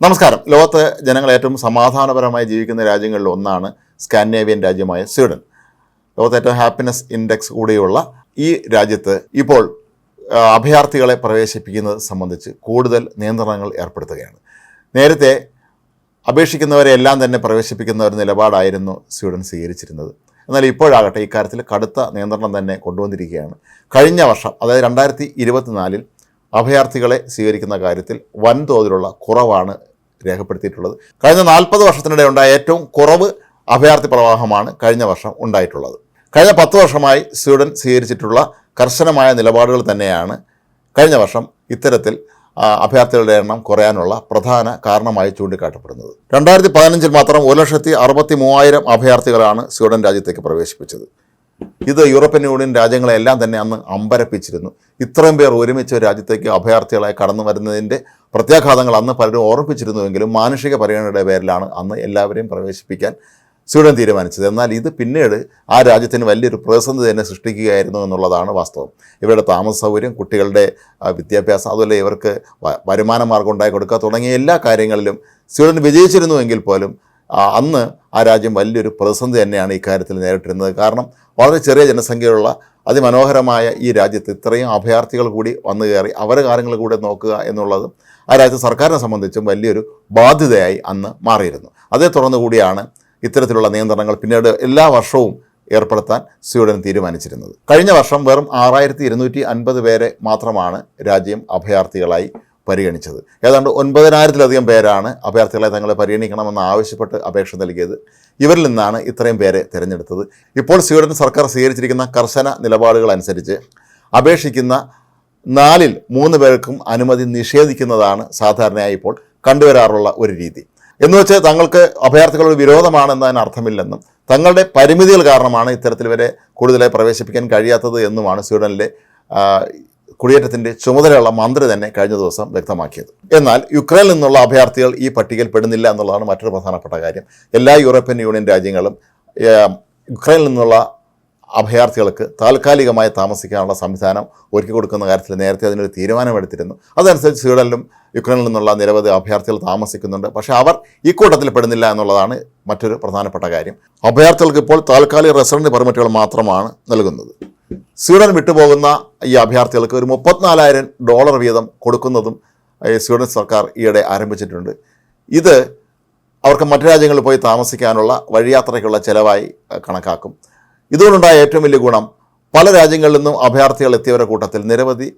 നമസ്കാരം. ലോകത്ത് ജനങ്ങൾ ഏറ്റവും സമാധാനപരമായി ജീവിക്കുന്ന രാജ്യങ്ങളിൽ ഒന്നാണ് സ്കാൻഡിനേവിയൻ രാജ്യമായ സ്വീഡൻ. ലോകത്ത് ഏറ്റവും ഹാപ്പിനെസ് ഇൻഡെക്സ് കൂടിയുള്ള ഈ രാജ്യത്ത് ഇപ്പോൾ അഭയാർത്ഥികളെ പ്രവേശിപ്പിക്കുന്നത് സംബന്ധിച്ച് കൂടുതൽ നിയന്ത്രണങ്ങൾ ഏർപ്പെടുത്തുകയാണ്. നേരത്തെ അപേക്ഷിക്കുന്നവരെ എല്ലാം തന്നെ പ്രവേശിപ്പിക്കുന്ന ഒരു നിലപാടായിരുന്നു സ്വീഡൻ സ്വീകരിച്ചിരുന്നത്. എന്നാൽ ഇപ്പോഴാകട്ടെ ഇക്കാര്യത്തിൽ കടുത്ത നിയന്ത്രണം തന്നെ കൊണ്ടുവന്നിരിക്കുകയാണ്. കഴിഞ്ഞ വർഷം അതായത് രണ്ടായിരത്തി ഇരുപത്തിനാലിൽ അഭയാർത്ഥികളെ സ്വീകരിക്കുന്ന കാര്യത്തിൽ വൻതോതിലുള്ള കുറവാണ് രേഖപ്പെടുത്തിയിട്ടുള്ളത്. കഴിഞ്ഞ നാൽപ്പത് വർഷത്തിനിടെ ഉണ്ടായ ഏറ്റവും കുറവ് അഭയാർത്ഥി പ്രവാഹമാണ് കഴിഞ്ഞ വർഷം ഉണ്ടായിട്ടുള്ളത്. കഴിഞ്ഞ പത്ത് വർഷമായി സ്വീഡൻ സ്വീകരിച്ചിട്ടുള്ള കർശനമായ നിലപാടുകൾ തന്നെയാണ് കഴിഞ്ഞ വർഷം ഇത്തരത്തിൽ അഭയാർത്ഥികളുടെ എണ്ണം കുറയാനുള്ള പ്രധാന കാരണമായി ചൂണ്ടിക്കാട്ടപ്പെടുന്നത്. രണ്ടായിരത്തി പതിനഞ്ചിൽ മാത്രം ഒരു ലക്ഷത്തി അറുപത്തി മൂവായിരം അഭയാർത്ഥികളാണ് സ്വീഡൻ രാജ്യത്തേക്ക് പ്രവേശിപ്പിച്ചത്. ഇത് യൂറോപ്യൻ യൂണിയൻ രാജ്യങ്ങളെല്ലാം തന്നെ അന്ന് അമ്പരപ്പിച്ചിരുന്നു. ഇത്രയും പേർ ഒരുമിച്ച് ഒരു രാജ്യത്തേക്ക് അഭയാർത്ഥികളായി കടന്നു വരുന്നതിന്റെ പ്രത്യാഘാതങ്ങൾ അന്ന് പലരും ഓർമ്മിപ്പിച്ചിരുന്നുവെങ്കിലും മാനുഷിക പരിഗണനയുടെ പേരിലാണ് അന്ന് എല്ലാവരെയും പ്രവേശിപ്പിക്കാൻ സ്വീഡൻ തീരുമാനിച്ചത്. എന്നാൽ ഇത് പിന്നീട് ആ രാജ്യത്തിന് വലിയൊരു പ്രതിസന്ധി തന്നെ സൃഷ്ടിക്കുകയായിരുന്നു എന്നുള്ളതാണ് വാസ്തവം. ഇവരുടെ താമസ സൗകര്യം കുട്ടികളുടെ വിദ്യാഭ്യാസം അതുപോലെ ഇവർക്ക് വരുമാന മാർഗം ഉണ്ടാക്കി കൊടുക്കുക തുടങ്ങിയ എല്ലാ കാര്യങ്ങളിലും സ്വീഡൻ വിജയിച്ചിരുന്നുവെങ്കിൽ പോലും അന്ന് ആ രാജ്യം വലിയൊരു പ്രതിസന്ധി തന്നെയാണ് ഇക്കാര്യത്തിൽ നേരിട്ടിരുന്നത്. കാരണം വളരെ ചെറിയ ജനസംഖ്യയുള്ള അതിമനോഹരമായ ഈ രാജ്യത്ത് ഇത്രയും അഭയാർത്ഥികൾ കൂടി വന്നു കയറി അവരെ കാര്യങ്ങൾ കൂടെ നോക്കുക എന്നുള്ളത് ആ രാജ്യത്തെ സർക്കാരിനെ സംബന്ധിച്ചും വലിയൊരു ബാധ്യതയായി അന്ന് മാറിയിരുന്നു. അതേ തുടർന്ന് കൂടിയാണ് ഇത്തരത്തിലുള്ള നിയന്ത്രണങ്ങൾ പിന്നീട് എല്ലാ വർഷവും ഏർപ്പെടുത്താൻ സ്വീഡൻ തീരുമാനിച്ചിരുന്നത്. കഴിഞ്ഞ വർഷം വെറും ആറായിരത്തി ഇരുന്നൂറ്റി അൻപത് പേരെ മാത്രമാണ് രാജ്യം അഭയാർത്ഥികളായി പരിഗണിച്ചത്. ഏതാണ്ട് ഒൻപതിനായിരത്തിലധികം പേരാണ് അഭയാർത്ഥികളെ തങ്ങളെ പരിഗണിക്കണമെന്ന് ആവശ്യപ്പെട്ട് അപേക്ഷ നൽകിയത്. ഇവരിൽ നിന്നാണ് ഇത്രയും പേരെ തിരഞ്ഞെടുത്തത്. ഇപ്പോൾ സ്വീഡൻ സർക്കാർ സ്വീകരിച്ചിരിക്കുന്ന കർശന നിലപാടുകൾ അനുസരിച്ച് അപേക്ഷിക്കുന്ന നാലിൽ മൂന്ന് പേർക്കും അനുമതി നിഷേധിക്കുന്നതാണ് സാധാരണയായി ഇപ്പോൾ കണ്ടുവരാറുള്ള ഒരു രീതി. എന്ന് വെച്ചാൽ തങ്ങൾക്ക് അഭയാർത്ഥികളൊരു വിരോധമാണെന്നതിന് അർത്ഥമില്ലെന്നും തങ്ങളുടെ പരിമിതികൾ കാരണമാണ് ഇത്തരത്തിൽ വരെ കൂടുതലായി പ്രവേശിപ്പിക്കാൻ കഴിയാത്തത് എന്നുമാണ് സ്വീഡനിലെ ആ, കുടിയേറ്റത്തിന്റെ ചുമതലയുള്ള മന്ത്രി തന്നെ കഴിഞ്ഞ ദിവസം വ്യക്തമാക്കിയത്. എന്നാൽ യുക്രൈനിൽ നിന്നുള്ള അഭയാർത്ഥികൾ ഈ പട്ടികയിൽ പെടുന്നില്ല എന്നുള്ളതാണ് മറ്റൊരു പ്രധാനപ്പെട്ട കാര്യം. എല്ലാ യൂറോപ്യൻ യൂണിയൻ രാജ്യങ്ങളും യുക്രൈനിൽ നിന്നുള്ള അഭയാർത്ഥികൾക്ക് താൽക്കാലികമായി താമസിക്കാനുള്ള സംവിധാനം ഒരുക്കി കൊടുക്കുന്ന കാര്യത്തിൽ നേരത്തെ അതിനൊരു തീരുമാനമെടുത്തിരുന്നു. അതനുസരിച്ച് സ്വീഡനിലും യുക്രൈനിൽ നിന്നുള്ള നിരവധി അഭയാർത്ഥികൾ താമസിക്കുന്നുണ്ട്. പക്ഷേ അവർ ഈ കൂട്ടത്തിൽ പെടുന്നില്ല എന്നുള്ളതാണ് മറ്റൊരു പ്രധാനപ്പെട്ട കാര്യം. അഭയാർത്ഥികൾക്ക് ഇപ്പോൾ താൽക്കാലിക റെസിഡന്റ് പെർമിറ്റുകൾ മാത്രമാണ് നൽകുന്നത്. സ്വീഡൻ വിട്ടുപോകുന്ന ഈ അഭയാർത്ഥികൾക്ക് ഒരു മുപ്പത്തിനാലായിരം ഡോളർ വീതം കൊടുക്കുന്നതും സ്വീഡൻ സർക്കാർ ഈയിടെ ആരംഭിച്ചിട്ടുണ്ട്. ഇത് അവർക്ക് മറ്റു രാജ്യങ്ങളിൽ പോയി താമസിക്കാനുള്ള വഴിയാത്രയ്ക്കുള്ള ചിലവായി കണക്കാക്കും. ഇതുകൊണ്ടുണ്ടായ ഏറ്റവും വലിയ ഗുണം പല രാജ്യങ്ങളിൽ നിന്നും അഭയാർത്ഥികൾ എത്തിയവരുടെ കൂട്ടത്തിൽ നിരവധി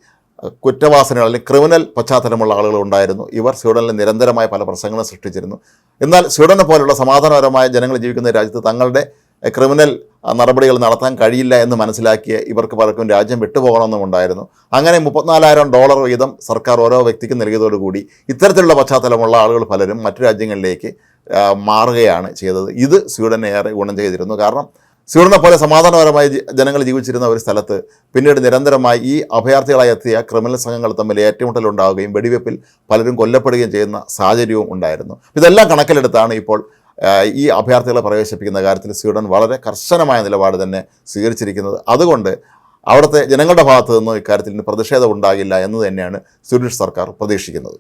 കുറ്റവാസനകളിൽ ക്രിമിനൽ പശ്ചാത്തലമുള്ള ആളുകൾ ഉണ്ടായിരുന്നു. ഇവർ സ്വീഡനിൽ നിരന്തരമായ പല പ്രശ്നങ്ങളും സൃഷ്ടിച്ചിരുന്നു. എന്നാൽ സ്വീഡനെ പോലുള്ള സമാധാനപരമായ ജനങ്ങൾ ജീവിക്കുന്ന രാജ്യത്ത് തങ്ങളുടെ ക്രിമിനൽ നടപടികൾ നടത്താൻ കഴിയില്ല എന്ന് മനസ്സിലാക്കിയ ഇവർക്ക് പലർക്കും രാജ്യം വിട്ടുപോകണമെന്നും ഉണ്ടായിരുന്നു. അങ്ങനെ മുപ്പത്തിനാലായിരം ഡോളർ വീതം സർക്കാർ ഓരോ വ്യക്തിക്കും നൽകിയതോടുകൂടി ഇത്തരത്തിലുള്ള പശ്ചാത്തലമുള്ള ആളുകൾ പലരും മറ്റു രാജ്യങ്ങളിലേക്ക് മാറുകയാണ് ചെയ്തത്. ഇത് സ്വീഡനെ ഏറെ ഗുണം ചെയ്തിരുന്നു. കാരണം സ്വീഡനെ പോലെ സമാധാനപരമായി ജനങ്ങൾ ജീവിച്ചിരുന്ന ഒരു സ്ഥലത്ത് പിന്നീട് നിരന്തരമായി ഈ അഭയാർത്ഥികളായി എത്തിയ ക്രിമിനൽ സംഘങ്ങൾ തമ്മിൽ ഏറ്റുമുട്ടൽ ഉണ്ടാവുകയും വെടിവെപ്പിൽ പലരും കൊല്ലപ്പെടുകയും ചെയ്യുന്ന സാഹചര്യവും ഉണ്ടായിരുന്നു. ഇതെല്ലാം കണക്കിലെടുത്താണ് ഇപ്പോൾ ഈ അഭയാർത്ഥികളെ പ്രവേശിപ്പിക്കുന്ന കാര്യത്തിൽ സ്വീഡൻ വളരെ കർശനമായ നിലപാട് തന്നെ സ്വീകരിച്ചിരിക്കുന്നത്. അതുകൊണ്ട് അവിടുത്തെ ജനങ്ങളുടെ ഭാഗത്തു നിന്നും ഇക്കാര്യത്തിൽ പ്രതിഷേധം ഉണ്ടാകില്ല എന്ന് തന്നെയാണ് സ്വീഡിഷ് സർക്കാർ പ്രതീക്ഷിക്കുന്നത്.